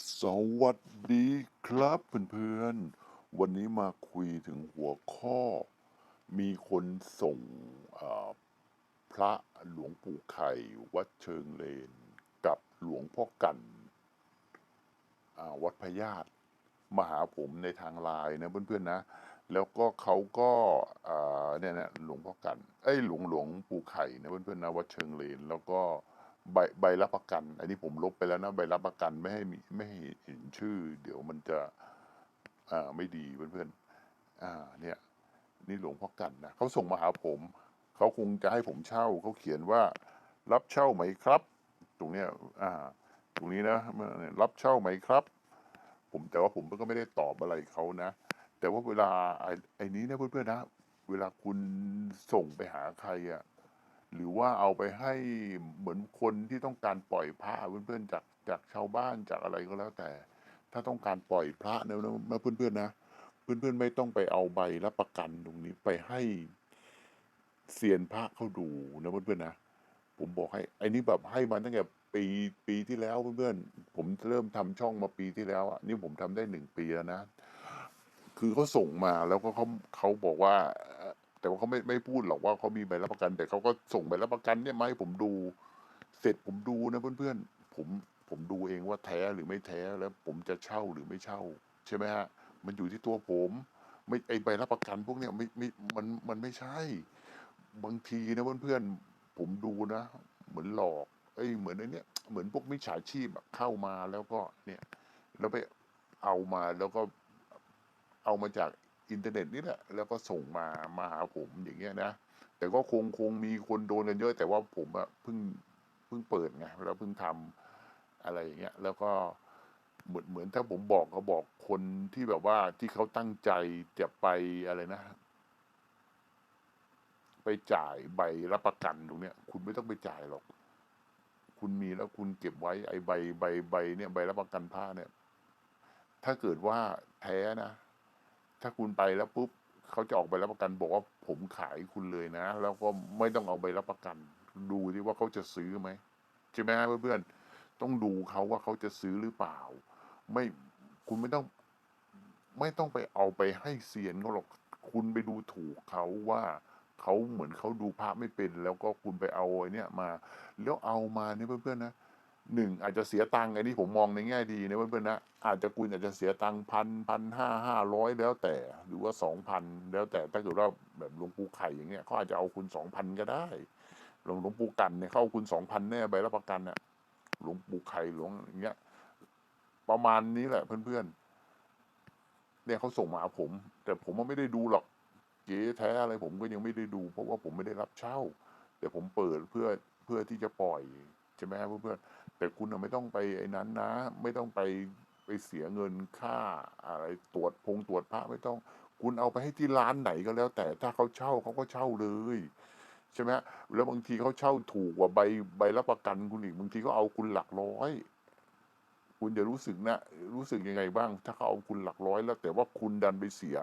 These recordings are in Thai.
สวัสดีครับเพื่อนๆ วันนี้มาคุยถึงหัวข้อ มีคนส่งพระหลวงปู่ไข่วัดเชิงเลน กับหลวงพ่อกันวัดพญาตมาหาผมในทางไลน์นะเพื่อนๆนะ แล้วก็เขาก็เนี่ยนะหลวงพ่อกัน เอ้ยหลวงหลวงปู่ไข่นะเพื่อนๆนะวัดเชิงเลนแล้วก็ ใบใบรับประกัน อันนี้ผมลบไปแล้วนะ ใบรับประกันไม่ให้มีไม่ให้เห็นชื่อ เดี๋ยวมันจะอ่าไม่ดีเพื่อนๆอ่า เนี่ย นี่หลวงพ่อกันนะเขาส่งมาหาผม เขาคงจะให้ผมเช่าเขาเขียนว่ารับเช่าไหมครับ ตรงเนี้ยอ่า ตรงนี้นะรับเช่าไหมครับ ผมแต่ว่าผมก็ไม่ได้ตอบอะไรเขานะ แต่ว่าเวลาไอ้ไอ้นี้นะเพื่อนๆนะ เวลาคุณส่งไปหาใครอะ หรือว่าเอาไปให้เหมือนคนที่ต้องการปล่อยพระเพื่อนๆจากจากชาวบ้านจากอะไรก็แล้วแต่ ถ้าต้องการปล่อยพระเนี่ยนะเพื่อนๆนะเพื่อนๆไม่ต้องไปเอาใบรับประกันตรงนี้ไปให้เซียนพระเขาดูนะเพื่อนๆนะผมบอกให้ไอ้นี่แบบให้มาตั้งแต่ปีปีที่แล้วเพื่อนๆผมเริ่มทำช่องมาปีที่แล้วอะนี่ผมทำได้หนึ่งปีแล้วนะ คือเขาส่งมาแล้วก็เขาเขาบอกว่า แต่ว่าเขาไม่ไม่พูดหรอกว่าเขามีใบรับประกัน แต่เขาก็ส่งใบรับประกันเนี่ยมาให้ผมดู เสร็จผมดูนะเพื่อนๆผมผมดูเองว่าแท้หรือไม่แท้แล้ว ผมจะเช่าหรือไม่เช่า ใช่ไหมฮะ มันอยู่ที่ตัวผม ไม่ไอใบรับประกันพวกเนี้ยไม่ไม่มันมันไม่ใช่ บางทีนะเพื่อนๆผมดูนะ เหมือนหลอกเอ้ยเหมือนไอเนี้ยเหมือนพวกมิจฉาชีพเข้ามาแล้วก็เนี่ย แล้วไปเอามาแล้วก็เอามาจาก อินเทอร์เน็ตนี่แหละแล้วก็ส่งมามาหาผมอย่างเงี้ยนะ แต่ก็คงคงมีคนโดนกันเยอะ แต่ว่าผมอะเพิ่งเพิ่งเปิดไงแล้วเพิ่งทำอะไรอย่างเงี้ย แล้วก็เหมือนเหมือนถ้าผมบอกก็บอกคนที่แบบว่าที่เขาตั้งใจจะไปอะไรนะไปจ่ายใบรับประกันตรงเนี้ย คุณไม่ต้องไปจ่ายหรอก คุณมีแล้วคุณเก็บไว้ไอ้ใบใบใบเนี่ยใบรับประกันผ้าเนี่ย ถ้าเกิดว่าแท้นะ ถ้าคุณไปแล้วปุ๊บเขาจะออกใบรับประกันบอกว่าผมขายคุณเลยนะ แล้วก็ไม่ต้องเอาใบรับประกัน ดูที่ว่าเขาจะซื้อไหมใช่ไหมเพื่อนๆต้องดูเขาว่าเขาจะซื้อหรือเปล่า ไม่คุณไม่ต้อง ไม่ต้องไปเอาไปให้เซียนเขาหรอกคุณไปดูถูกเขาว่าเขาเหมือนเขาดูพระไม่เป็น แล้วก็คุณไปเอาไอ้นี่ยมา แล้วเอามาเนี่ยเพื่อนๆนะ หนึ่งอาจจะเสียตังค์ไอ้นี่ผมมองในแง่ดีนะเพื่อนๆนะอาจจะคุณอาจจะเสียตังค์พันพันห้าห้าร้อยแล้วแต่หรือว่าสองพันแล้วแต่ถ้าเกิดว่าแบบหลวงปู่ไข่อย่างเงี้ยเขาอาจจะเอาคุณสองพันก็ได้หลวงหลวงปู่กันเนี่ยเขาเอาคุณสองพันแน่ใบรับประกันเนี่ยหลวงปู่ไข่หลวงอย่างเงี้ย ประมาณนี้แหละเพื่อนๆเนี่ยเขาส่งมาผม แต่ผมว่าไม่ได้ดูหรอกเก๋แท้อะไรผมก็ยังไม่ได้ดู เพราะว่าผมไม่ได้รับเช่า แต่ผมเปิดเพื่อเพื่อที่จะปล่อยใช่ไหมครับเพื่อนๆ แต่คุณไม่ต้องไปไอ้นั้นนะ ไม่ต้องไปไปเสียเงินค่าอะไรตรวจพงตรวจพระไม่ต้อง คุณเอาไปให้ที่ร้านไหนก็แล้ว แต่ถ้าเขาเช่าเขาก็เช่าเลยใช่ไหมแล้วบางทีเขาเช่าถูกกว่าใบใบรับประกันคุณอีกบางทีก็เอาคุณหลักร้อย คุณจะรู้สึกนะรู้สึกยังไงบ้าง ถ้าเขาเอาคุณหลักร้อย แล้ว แต่ว่าคุณดันไปเสีย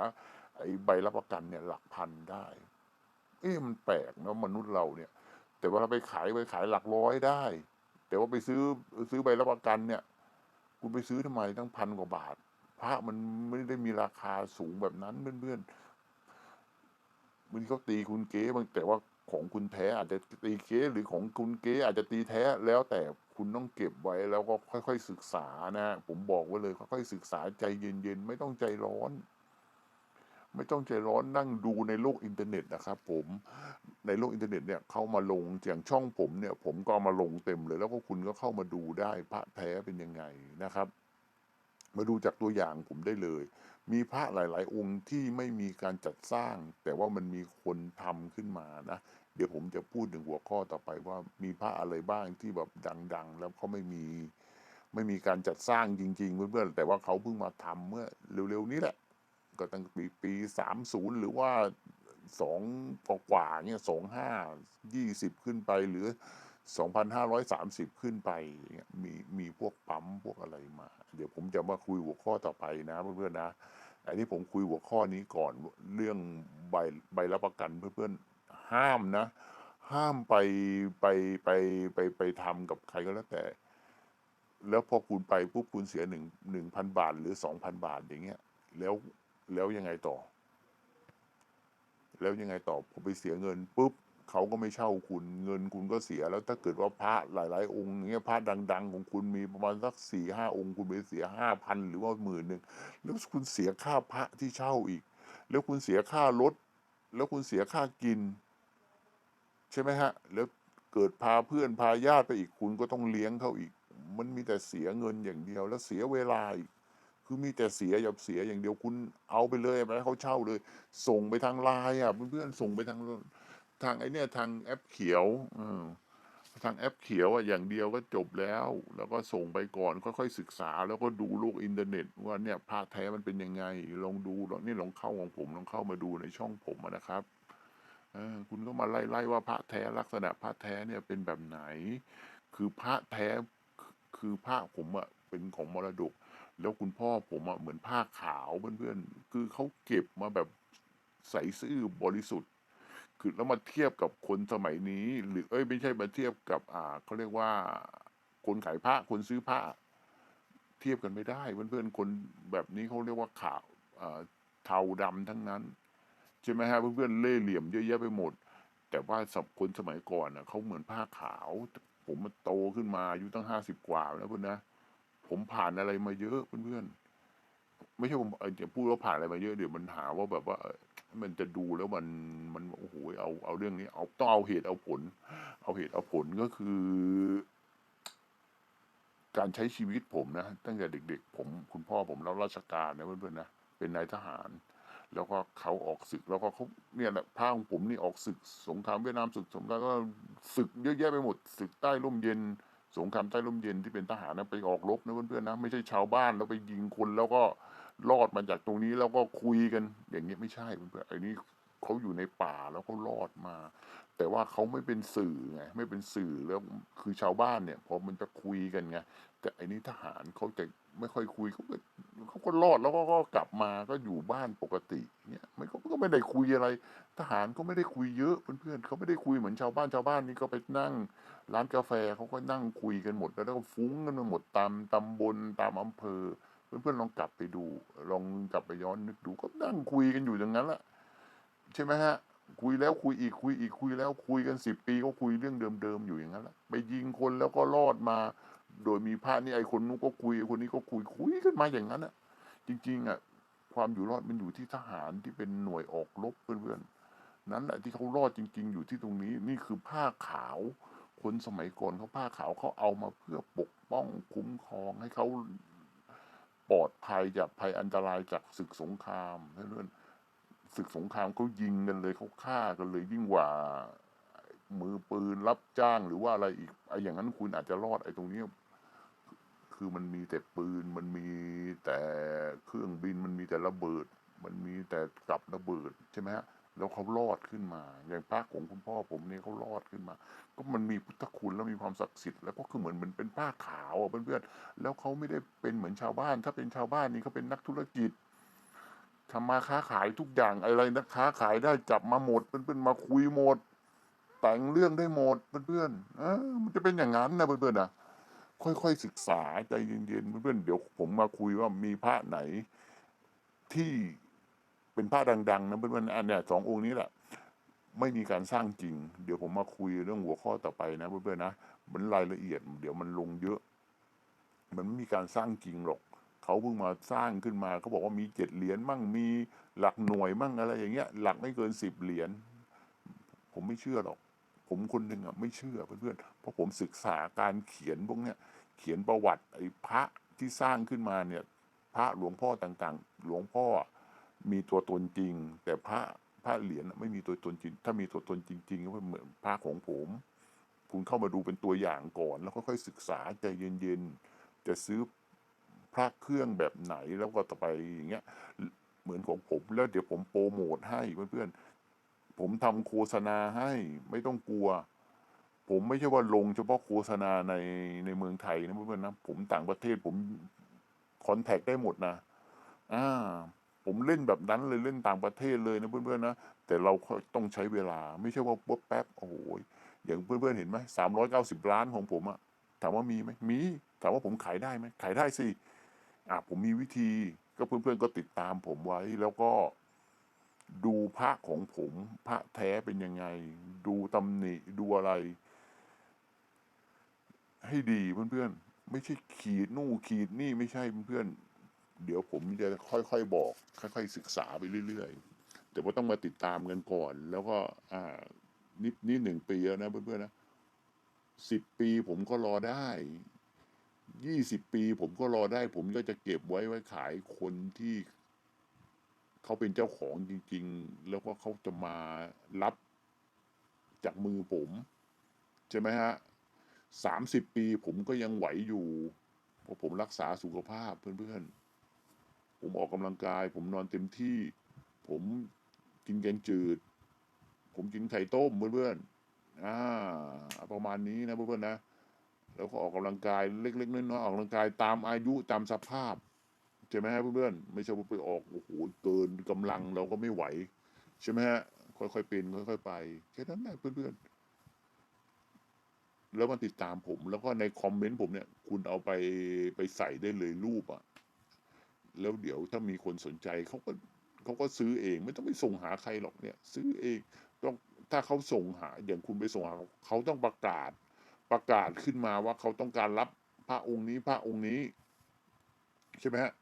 ไอ้ใบรับประกันเนี่ยหลักพันได้ เอ๊ะมันแปลกนะมนุษย์เราเนี่ย แต่ว่าเราไปขายไปขายหลักร้อยได้ แต่ว่าไปซื้อซื้อใบรับประกันเนี่ย คุณไปซื้อทำไมตั้งพันกว่าบาท พระมันไม่ได้มีราคาสูงแบบนั้นเพื่อนๆมันเขาตีคุณเก๊บางแต่ว่าของคุณแท้อาจจะตีเก๊หรือของคุณเก๊อาจจะตีแท้แล้วแต่คุณต้องเก็บไว้แล้วก็ค่อยๆศึกษานะ ผมบอกไว้เลยค่อยๆศึกษาใจเย็นๆ ไม่ต้องใจร้อน ไม่ต้องใจร้อนนั่งดูในโลกอินเทอร์เน็ตนะครับผมในโลกอินเทอร์เน็ตเนี่ยเข้ามาลงอย่างช่องผมเนี่ย ผมก็มาลงเต็มเลย แล้วก็คุณก็เข้ามาดูได้พระแท้เป็นยังไงนะครับ มาดูจากตัวอย่างผมได้เลย มีพระหลาย ๆ องค์ที่ไม่มีการจัดสร้าง แต่ว่ามันมีคนทำขึ้นมานะเดี๋ยวผมจะพูดถึงหัวข้อต่อไปว่ามีพระอะไรบ้างที่แบบดัง ๆ แล้วเขาไม่มีไม่มีการจัดสร้างจริง ๆ เพื่อนๆแต่ว่าเขาเพิ่งมาทำเมื่อเร็วๆนี้แหละ ก็ตั้งปีปีสามศูนย์หรือว่าสองกว่าเนี่ยสองห้ายี่สิบขึ้นไปหรือสองพันห้าร้อยสามสิบขึ้นไปเนี่ยมีมีพวกปั๊มพวกอะไรมา เดี๋ยวผมจะมาคุยหัวข้อต่อไปนะเพื่อนๆนะอันนี้ผมคุยหัวข้อนี้ก่อนเรื่องใบใบรับประกันเพื่อนๆห้ามนะ ห้ามไปไปไปไปไปทำกับใครก็แล้วแต่ แล้วพอคุณไปปุ๊บคุณเสียหนึ่งหนึ่งพันบาทหรือสองพันบาทอย่างเงี้ย แล้ว แล้วยังไงต่อ แล้วยังไงต่อพอไปเสียเงินปุ๊บเขาก็ไม่เช่าคุณ เงินคุณก็เสียแล้วถ้าเกิดว่าพระหลาย ๆ องค์เงี้ยพระดัง ๆ ของคุณมีประมาณสักสี่ห้าองค์คุณไปเสียห้าพันหรือว่าหมื่นหนึ่งแล้วคุณเสียค่าพระที่เช่าอีก แล้วคุณเสียค่ารถ แล้วคุณเสียค่ากิน ใช่ไหมฮะ แล้วเกิดพาเพื่อนพาญาติไปอีกคุณก็ต้องเลี้ยงเขาอีก มันมีแต่เสียเงินอย่างเดียวแล้วเสียเวลาอีก คือมีแต่เสียอย่าเสียอย่างเดียวคุณเอาไปเลยไปให้เขาเช่าเลย ส่งไปทางไลน์อะเพื่อนๆส่งไปทางทางไอเนี้ยทางแอปเขียวอทางแอปเขียวอะอย่างเดียวก็จบแล้ว แล้วก็ส่งไปก่อนค่อยๆศึกษา แล้วก็ดูโลกอินเทอร์เน็ต ว่าเนี่ยผ้าแท้มันเป็นยังไง ลองดูลองนี่ลองเข้าของผมลองเข้ามาดูในช่องผมนะครับคุณก็มาไล่ไล่ว่าพระแท้ลักษณะพระแท้เนี่ยเป็นแบบไหน คือพระแท้คือพระผมอะเป็นของมรดก แล้วคุณพ่อผมอะเหมือนผ้าขาวเพื่อนๆ คือเขาเก็บมาแบบใสซื่อบริสุทธิ์ คือแล้วมาเทียบกับคนสมัยนี้ หรือเอ้ยไม่ใช่มาเทียบกับอ่าเขาเรียกว่าคนขายผ้าคนซื้อผ้า เทียบกันไม่ได้เพื่อนๆคนแบบนี้เขาเรียกว่าขาวอ่าเทาดำทั้งนั้นใช่ไหมฮะเพื่อนๆเล่เหลี่ยมเยอะแยะไปหมด แต่ว่าสับคนสมัยก่อนน่ะเขาเหมือนผ้าขาว ผมมาโตขึ้นมาอายุตั้งห้าสิบกว่าแล้วเพื่อนนะ ผมผ่านอะไรมาเยอะเพื่อนๆไม่ใช่ผมเออจะพูดว่าผ่านอะไรมาเยอะเดี๋ยวมันหาว่าแบบว่ามันจะดูแล้วมันมันโอ้โหเอาเอาเรื่องนี้ เอาต้องเอาเหตุเอาผล เอาเหตุเอาผลก็คือ การใช้ชีวิตผมนะตั้งแต่เด็ก ๆ ผมคุณพ่อผมรับราชการนะเพื่อนๆนะเป็นนายทหาร แล้วก็เขาออกศึกแล้วก็เขาเนี่ยแหละพาของผมนี่ออกศึกสงครามเวียดนามศึกสงครามก็ศึกเยอะแยะไปหมดศึกใต้ร่มเย็น สงครามใต้ร่มเย็นที่เป็นทหารนะไปออกรบนะเพื่อนๆนะไม่ใช่ชาวบ้านแล้วไปยิงคนแล้วก็รอดมาจากตรงนี้แล้วก็คุยกันอย่างนี้ยไม่ใช่เพื่อนๆไอ้นี้ เขาอยู่ในป่าแล้วเขารอดมา แต่ว่าเขาไม่เป็นสื่อไงไม่เป็นสื่อแล้วคือชาวบ้านเนี่ยพอมันจะคุยกันไงแต่อ้นี่ทหารเขาจะไม่ค่อยคุยเขาก็เขาก็รอดแล้วก็ก็กลับมาก็อยู่บ้านปกติเนี่ยมันก็ก็ไม่ได้คุยอะไร ทหารก็ไม่ได้คุยเยอะเพื่อนๆเขาไม่ได้คุยเหมือนชาวบ้านชาวบ้านนี่ก็ไปนั่ง ร้านกาแฟเขาก็นั่งคุยกันหมด แล้วก็ฟุ้งกันไปหมดตามตำบลตามอำเภอ เพื่อนๆลองกลับไปดู ลองกลับไปย้อนนึกดูก็นั่งคุยกันอยู่อย่างนั้นแหละ ใช่ไหมฮะ คุยแล้วคุยอีกคุยอีกคุยแล้วคุยกันสิบปีก็คุยเรื่องเดิมๆอยู่อย่างนั้นแหละไปยิงคนแล้วก็รอดมา โดยมีพระนี่ไอ้คนนู้นก็คุยไอ้คนนี้ก็คุยคุยกันมาอย่างนั้นอะ จริง ๆอะความอยู่รอดมันอยู่ที่ทหารที่เป็นหน่วยออกรบเพื่อนๆนั้นแหละที่เขารอดจริง ๆ อยู่ที่ตรงนี้นี่คือผ้าขาว คนสมัยก่อนเขาผ้าขาวเขาเอามาเพื่อปกป้องคุ้มครองให้เขาปลอดภัยจากภัยอันตรายจากศึกสงครามเพื่อนๆ ศึกสงครามเขายิงกันเลยเขาฆ่ากันเลยยิ่งกว่ามือปืนรับจ้างหรือว่าอะไรอีกไอ้อย่างนั้นคุณอาจจะรอดไอ้ตรงนี้คือมันมีแต่ปืนมันมีแต่เครื่องบินมันมีแต่ระเบิด มันมีแต่กับระเบิดใช่ไหมฮะแล้วเขารอดขึ้นมา อย่างพระของคุณพ่อผมเนี่ยเขารอดขึ้นมา ก็มันมีพุทธคุณแล้วมีความศักดิ์สิทธิ์แล้วก็คือเหมือนเหมือนเป็นผ้าขาวอะเพื่อนๆแล้วเขาไม่ได้เป็นเหมือนชาวบ้าน ถ้าเป็นชาวบ้านนี่เขาเป็นนักธุรกิจ ทำมาค้าขายทุกอย่างอะไรนะค้าขายได้จับมาหมดเพื่อนๆมาคุยหมด แต่งเรื่องได้หมดเพื่อนๆเออมันจะเป็นอย่างนั้นนะเพื่อนๆนะค่อยๆศึกษาใจเย็นๆเพื่อนๆเดี๋ยวผมมาคุยว่ามีพระไหนที่เป็นพระดัง ๆ นะเพื่อนๆอันเนี้ยสององค์นี้แหละไม่มีการสร้างจริง เดี๋ยวผมมาคุยเรื่องหัวข้อต่อไปนะเพื่อนๆนะมันรายละเอียด เดี๋ยวมันลงเยอะ มันไม่มีการสร้างจริงหรอก เขาเพิ่งมาสร้างขึ้นมาเขาบอกว่ามีเจ็ดเหรียญมั่งมีหลักหน่วยมั่งอะไรอย่างเงี้ย หลักไม่เกินสิบเหรียญผมไม่เชื่อหรอก ผมคนหนึ่งอะไม่เชื่อเพื่อนๆเพราะผมศึกษาการเขียนพวกเนี้ยเขียนประวัติไอ้พระที่สร้างขึ้นมาเนี่ย พระหลวงพ่อต่างๆ หลวงพ่อมีตัวตนจริง แต่พระพระเหรียญไม่มีตัวตนจริง ถ้ามีตัวตนจริงๆก็เหมือนพระของผม คุณเข้ามาดูเป็นตัวอย่างก่อน แล้วค่อยๆศึกษาใจเย็นๆจะซื้อ พระเครื่องแบบไหนแล้วก็ต่อไปอย่างเงี้ยเหมือนของผมแล้วเดี๋ยวผมโปรโมทให้เพื่อนๆผมทำโฆษณาให้ไม่ต้องกลัว ผมไม่ใช่ว่าลงเฉพาะโฆษณาในในเมืองไทยนะเพื่อนๆนะผมต่างประเทศผมคอนแทคได้หมดนะอ่าผมเล่นแบบนั้นเลยเล่นต่างประเทศเลยนะเพื่อนๆนะแต่เราต้องใช้เวลา ไม่ใช่ว่าปุ๊บแป๊บโอ้โหอย่างเพื่อนๆเห็นไหมสามร้อยเก้าสิบล้านของผมอะถามว่ามีไหมมี ถามว่าผมขายได้ไหมขายได้สิ อะผมมีวิธีก็เพื่อนๆก็ติดตามผมไว้ แล้วก็ดูพระของผมพระแท้เป็นยังไง ดูตำหนิดูอะไร ให้ดีเพื่อนๆ ไม่ใช่ขีดนู่นขีดนี่ไม่ใช่เพื่อนๆ เดี๋ยวผมจะค่อยๆบอก ค่อย ๆ ศึกษาไปเรื่อยๆ แต่ว่าต้องมาติดตามกันก่อน แล้วก็ อ่านี่นี่หนึ่งปีแล้วนะเพื่อนๆนะสิบปีผมก็รอได้ ยี่สิบปีผมก็รอได้ ผมก็จะเก็บไว้ไว้ขายคนที่เขาเป็นเจ้าของจริง ๆ แล้วก็เขาจะมารับจากมือผม ใช่ไหมฮะสามสิบปีผมก็ยังไหวอยู่ เพราะผมรักษาสุขภาพเพื่อนๆ ผมออกกำลังกาย ผมนอนเต็มที่ ผมกินแกงจืด ผมกินไข่ต้มเพื่อนๆอ่าประมาณนี้นะเพื่อนๆนะ แล้วก็ออกกำลังกายเล็กๆน้อยๆออกกำลังกายตามอายุตามสภาพใช่ไหมฮะเพื่อนๆไม่ใช่ว่าไปออกโอ้โหเกินกำลังเราก็ไม่ไหว ใช่ไหมฮะค่อยๆเป็นค่อยๆไปแค่นั้นแหละเพื่อนๆแล้วมาติดตามผม แล้วก็ในคอมเมนต์ผมเนี่ย คุณเอาไปไปใส่ได้เลยรูปอะแล้วเดี๋ยวถ้ามีคนสนใจเขาก็เขาก็ซื้อเอง ไม่ต้องไปส่งหาใครหรอกเนี่ย ซื้อเองต้องถ้าเขาส่งหาอย่างคุณไปส่งหาเขาต้องประกาศ ประกาศขึ้นมาว่าเขาต้องการรับพระองค์นี้พระองค์นี้ ใช่ไหมฮะ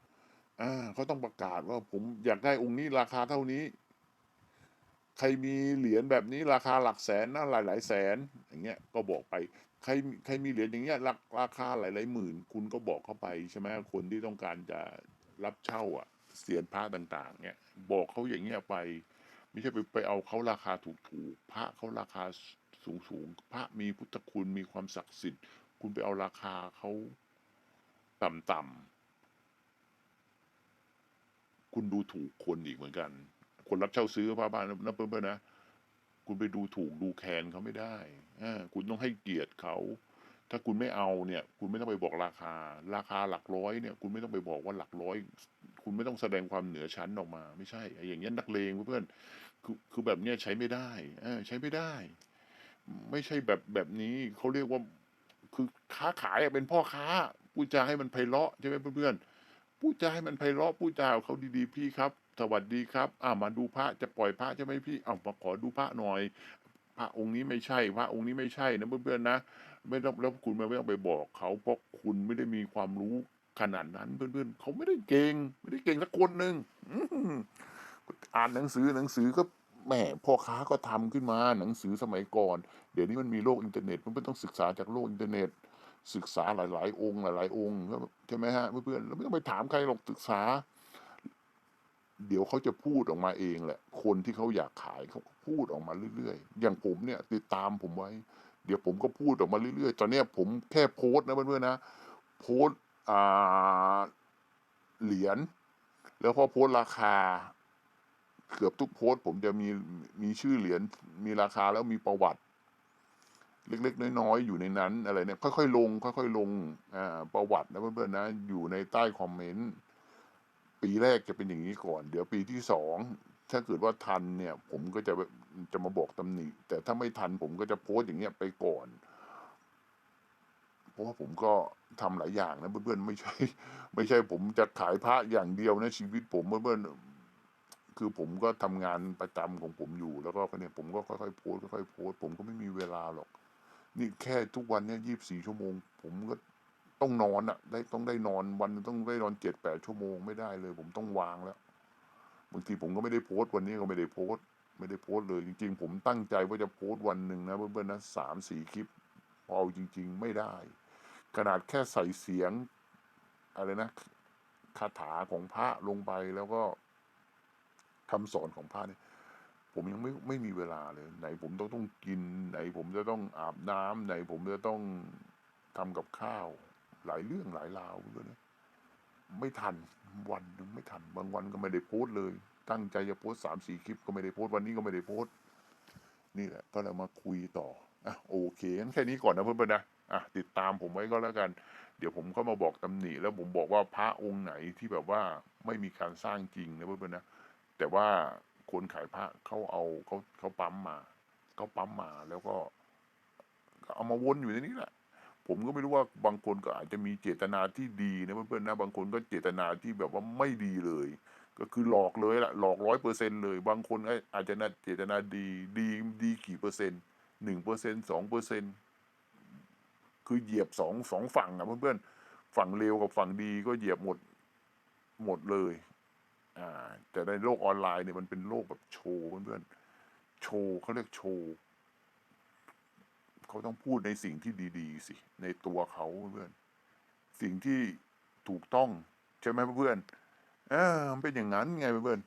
อ่าเขาต้องประกาศว่าผมอยากได้องค์นี้ราคาเท่านี้ ใครมีเหรียญแบบนี้ราคาหลักแสนนะหลายหลายแสน อย่างเงี้ย ก็บอกไป ใครใครมีเหรียญอย่างเงี้ยราราคาหลายหลายหมื่น คุณก็บอกเข้าไปใช่ไหมคนที่ต้องการจะรับเช่าอะเสียนพระต่าง ๆ เนี่ย บอกเขาอย่างเงี้ยไป ไม่ใช่ไปไปเอาเขาราคาถูกๆพระเขาราคา สูงสูงๆพระมีพุทธคุณมีความศักดิ์สิทธิ์ คุณไปเอาราคาเขาต่ำๆคุณดูถูกคนอีกเหมือนกัน คนรับเช่าซื้อพระบ้านนะเพื่อนๆนะ คุณไปดูถูกดูแคลนเขาไม่ได้อคุณต้องให้เกียรติเขาถ้าคุณไม่เอาเนี่ย คุณไม่ต้องไปบอกราคา ราคาหลักร้อยเนี่ย คุณไม่ต้องไปบอกว่าหลักร้อย คุณไม่ต้องแสดงความเหนือชั้นออกมา ไม่ใช่ไอ้อย่างเงี้ยนักเลงเพื่อนๆคือคือแบบเนี้ยใช้ไม่ได้อใช้ไม่ได้ ไม่ใช่แบบแบบนี้เขาเรียกว่าคือค้าขายเป็นพ่อค้าพูดจาให้มันไพเราะใช่ไหมเพื่อนๆพูดจาให้มันไพเราะพูดจาเขาดีๆพี่ครับ สวัสดีครับ อ่ามาดูพระจะปล่อยพระใช่ไหมพี่เอามาขอดูพระหน่อย พระองค์นี้ไม่ใช่พระองค์นี้ไม่ใช่นะเพื่อนๆนะไม่ต้องแล้วคุณไม่ต้องไปบอกเขาเพราะคุณไม่ได้มีความรู้ขนาดนั้นเพื่อนๆเขาไม่ได้เก่งไม่ได้เก่งสักคนหนึ่งอ่านหนังสือหนังสือก็ แหมพ่อค้าก็ทำขึ้นมาหนังสือสมัยก่อน เดี๋ยวนี้มันมีโลกอินเทอร์เน็ตมันไม่ต้องศึกษาจากโลกอินเทอร์เน็ต ศึกษาหลาย ๆ องค์หลาย ๆ องค์ใช่ไหมฮะเพื่อนๆแล้วไม่ต้องไปถามใครหรอกศึกษา เดี๋ยวเขาจะพูดออกมาเองแหละ คนที่เขาอยากขายเขาพูดออกมาเรื่อยๆ อย่างผมเนี่ย ติดตามผมไว้ เดี๋ยวผมก็พูดออกมาเรื่อยๆตอนนี้ผมแค่โพสต์นะเพื่อนๆนะโพสต์เหรียญแล้วพอโพสต์ราคา เกือบทุกโพสต์ผมจะมีมีชื่อเหรียญมีราคาแล้วมีประวัติ เล็กๆ น้อยๆ อยู่ในนั้นอะไรเนี่ยค่อยๆลง ค่อยๆลงอ่าประวัตินะเพื่อนๆนะ อยู่ในใต้คอมเมนต์ปีแรกจะเป็นอย่างนี้ก่อน เดี๋ยวปีที่สองถ้าเกิดว่าทันเนี่ย ผมก็จะจะมาบอกตำหนิแต่ถ้าไม่ทันผมก็จะโพสต์อย่างเงี้ยไปก่อนเพราะว่าผมก็ทำหลายอย่างนะเพื่อนๆไม่ใช่ ไม่ใช่ผมจะขายพระอย่างเดียวนะชีวิตผมเพื่อนๆ คือผมก็ทำงานประจำของผมอยู่ แล้วก็เนี่ยผมก็ค่อยๆโพสค่อยๆโพสผมก็ไม่มีเวลาหรอก นี่แค่ทุกวันเนี่ยยี่บสี่ชั่วโมง ผมก็ต้องนอนอะได้ต้องได้นอนวันต้องได้นอนเจ็ดแปดชั่วโมงไม่ได้เลย ผมต้องวางแล้วบางทีผมก็ไม่ได้โพสต์วันนี้ก็ไม่ได้โพสต์ ไม่ได้โพสต์เลย จริง ๆ ผมตั้งใจว่าจะโพสต์วันหนึ่งนะเพื่อนๆนะสามสี่คลิปพอเอาจริง ๆ ไม่ได้ ขนาดแค่ใส่เสียงอะไรนะคาถาของพระลงไปแล้วก็ คำสอนของพระเนี่ยผมยังไม่ไม่มีเวลาเลย ไหนผมต้องต้องกิน ไหนผมจะต้องอาบน้ำไหนผมจะต้องทำกับข้าว หลายเรื่องหลายราวเลยนะไม่ทันวันหนึงไม่ทันบางวันก็ไม่ได้โพสต์เลย ตั้งใจจะโพสต์สามสี่คลิปก็ไม่ได้โพสต์วันนี้ก็ไม่ได้โพสต์นี่แหละ ก็เลยมาคุยต่ออะโอเคงั้นแค่นี้ก่อนนะเพื่อนๆนะอะติดตามผมไว้ก็แล้วกัน เดี๋ยวผมเข้ามาบอกตำหนิแล้วผมบอกว่าพระองค์ไหนที่แบบว่าไม่มีการสร้างจริงนะเพื่อนๆนะ แต่ว่าคนขายพระเขาเอาเขาเขาปั๊มมาเขาปั๊มมาแล้วก็เอามาวนอยู่ในนี้แหละ ผมก็ไม่รู้ว่าบางคนก็อาจจะมีเจตนาที่ดีนะเพื่อนๆนะบางคนก็เจตนาที่แบบว่าไม่ดีเลย ก็คือหลอกเลยละหลอกร้อยเปอร์เซ็นเลย บางคนก็อาจจะนะเจตนาดีดีดีกี่เปอร์เซ็นต์หนึ่งเปอร์เซ็นสองเปอร์เซ็นคือเหยียบสองสองฝั่งอะเพื่อนๆฝั่งเลวกับฝั่งดีก็เหยียบหมดหมดเลย แต่ในโลกออนไลน์เนี่ยมันเป็นโลกแบบโชว์เพื่อนๆโชว์เขาเรียกโชว์เขาต้องพูดในสิ่งที่ดีๆสิ ในตัวเขาเพื่อนสิ่งที่ถูกต้องใช่ไหมเพื่อนเออมันเป็นอย่างนั้นไงเพื่อน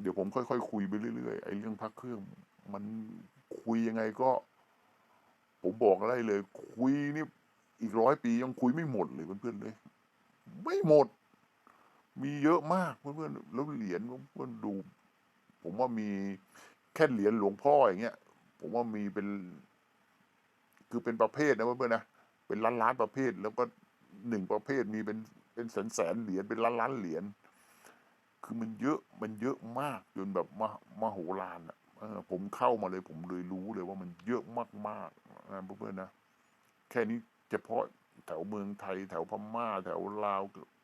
เดี๋ยวผมค่อยๆคุยไปเรื่อยๆไอ้เรื่องพักเครื่อง มันคุยยังไงก็ ผมบอกอะไรเลย คุยนี่อีกร้อยปียังคุยไม่หมดเลยเพื่อนๆเลย ไม่หมด มีเยอะมากเพื่อนๆแล้วเหรียญเพื่อนดู ผมว่ามีแค่เหรียญหลวงพ่ออย่างเงี้ย ผมว่ามีเป็น คือเป็นประเภทนะเพื่อนๆนะเป็นล้านล้านประเภท แล้วก็หนึ่งประเภทมีเป็นเป็นแสนแสนเหรียญเป็นล้านล้านเหรียญคือมันเยอะมันเยอะมากจนแบบมามโหฬารอะผมเข้ามาเลย ผมเลยรู้เลยว่ามันเยอะมากๆนะเพื่อนๆนะแค่นี้เฉพาะแถวเมืองไทย แถวพม่า แถวลาว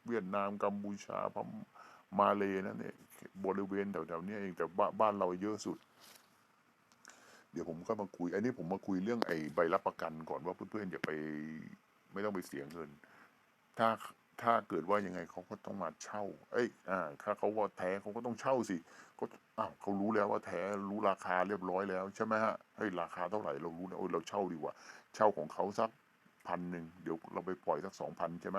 เวียดนามกัมพูชาพมมาเลยนะเนี่ยบริเวณแถวๆนี้เองแต่บ้านเราเยอะสุด เดี๋ยวผมก็มาคุย อันนี้ผมมาคุยเรื่องไอ้ใบรับประกันก่อนว่าเพื่อนๆอย่าไปไม่ต้องไปเสียเงิน ถ้าถ้าเกิดว่ายังไงเขาก็ต้องมาเช่า เอ้ย อ่า ถ้าเขาว่าแท้เขาก็ต้องเช่าสิ ก็อ้าวเขารู้แล้วว่าแท้รู้ราคาเรียบร้อยแล้วใช่ไหมฮะเฮ้ยราคาเท่าไหร่เรารู้แล้วเราเช่าดีกว่า เช่าของเขาสักพันหนึ่งเดี๋ยวเราไปปล่อยสักสองพันใช่ไหม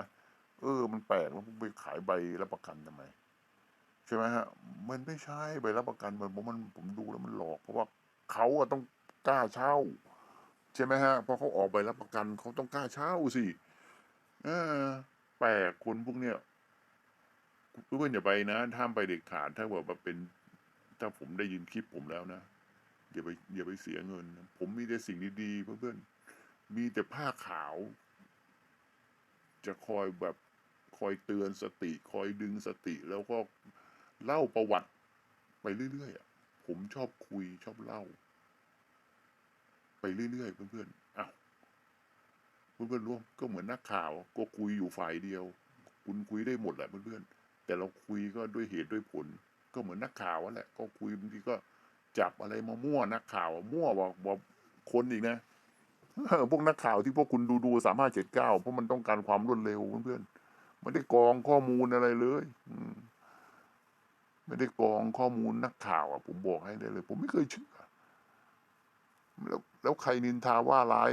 เออ มันแปลกแล้วไปขายใบรับประกันทำไมใช่ไหมฮะ มันไม่ใช่ใบรับประกันมันผมมันผมดูแล้วมันหลอกเพราะว่าเขาอะต้องกล้าเช่า ใช่ไหมฮะพราะเขาออกใบรับประกันเขาต้องกล้าเช่าสิเออ แปลกคนพวกเนี้ยเพื่อนอย่าไปนะห้ามไปเด็ดขาดถ้าแบบว่าเป็น ถ้าผมได้ยินคลิปผมแล้วนะอย่าไปอย่าไปเสียเงิน ผมมีแต่สิ่งดีๆเพื่อนๆมีแต่ผ้าขาว จะคอยแบบ คอยเตือนสติ คอยดึงสติ แล้วก็เล่าประวัติไปเรื่อยๆผมชอบคุยชอบเล่า ไปเรื่อยๆเพื่อนๆอ้าวเพื่อนๆรู้ก็เหมือนนักข่าว ก็คุยอยู่ฝ่ายเดียว คุณคุยได้หมดแหละเพื่อนๆแต่เราคุยก็ด้วยเหตุด้วยผล ก็เหมือนนักข่าวแหละ ก็คุยบางทีก็จับอะไรมามั่วนักข่าวมั่วบอกบอกคนอีกนะเออพวกนักข่าวที่พวกคุณดูดูสามารถเจ็ดเก้าเพราะมันต้องการความรวดเร็วเพื่อนๆ ไม่ได้กรองข้อมูลอะไรเลย อืมไม่ได้กรองข้อมูลนักข่าวอะ ผมบอกให้ได้เลย ผมไม่เคยเชื่อแล้วแล้วใครนินทาว่าร้าย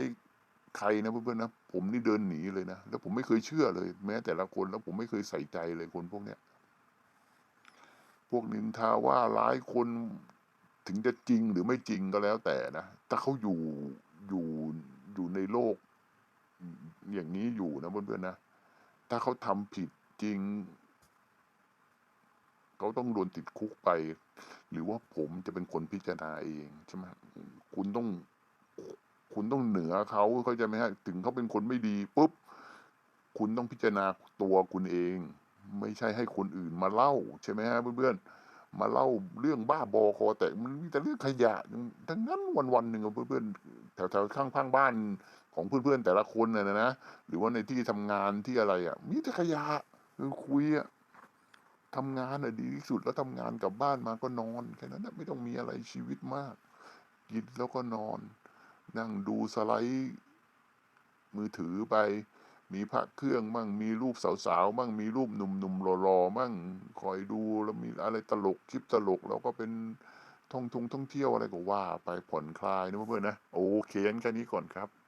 ใครนะเพื่อนๆนะผมนี่เดินหนีเลยนะแล้วผมไม่เคยเชื่อเลย แม้ แต่ละคนแล้วผมไม่เคยใส่ใจเลยคนพวกเนี้ย พวกนินทาว่าร้ายคนถึงจะจริงหรือไม่จริงก็แล้วแต่นะถ้าเขาอยู่อยู่อยู่ในโลก อย่างนี้อยู่นะเพื่อนๆนะ ถ้าเขาทำผิดจริง เขาต้องโดนติดคุกไป หรือว่าผมจะเป็นคนพิจารณาเองใช่ไหมคุณต้อง คุณต้องเหนือเขาเขาใจไหมฮะถึงเขาเป็นคนไม่ดีปุ๊บคุณต้องพิจารณาตัวคุณเอง ไม่ใช่ให้คนอื่นมาเล่า ใช่ไหมฮะเพื่อนๆมาเล่าเรื่องบ้าบอคอแต่มันมีแต่เรื่องขยะทั้งนั้นวันๆหนึ่งอะเพื่อนๆแถวๆข้างๆบ้าน ของเพื่อนๆแต่ละคนน่ะนะ หรือว่าในที่ทำงานที่อะไรอะ มีแต่ขยะคุยอะทำงานอะดีที่สุดแล้วทำงานกลับบ้านมาก็นอนแค่นั้นนะไม่ต้องมีอะไรชีวิตมากกินแล้วก็นอน นั่งดูสไลด์มือถือไป มีพระเครื่องมั่งมีรูปสาวๆมั่งมีรูปหนุ่มๆหล่อๆมั่งคอยดูแล้วมีอะไรตลกคลิปตลกแล้วก็เป็นท่องทงท่องเที่ยวอะไรก็ว่า ไปผ่อนคลายนะเพื่อนๆนะโอเคงั้นแค่นี้ก่อนครับ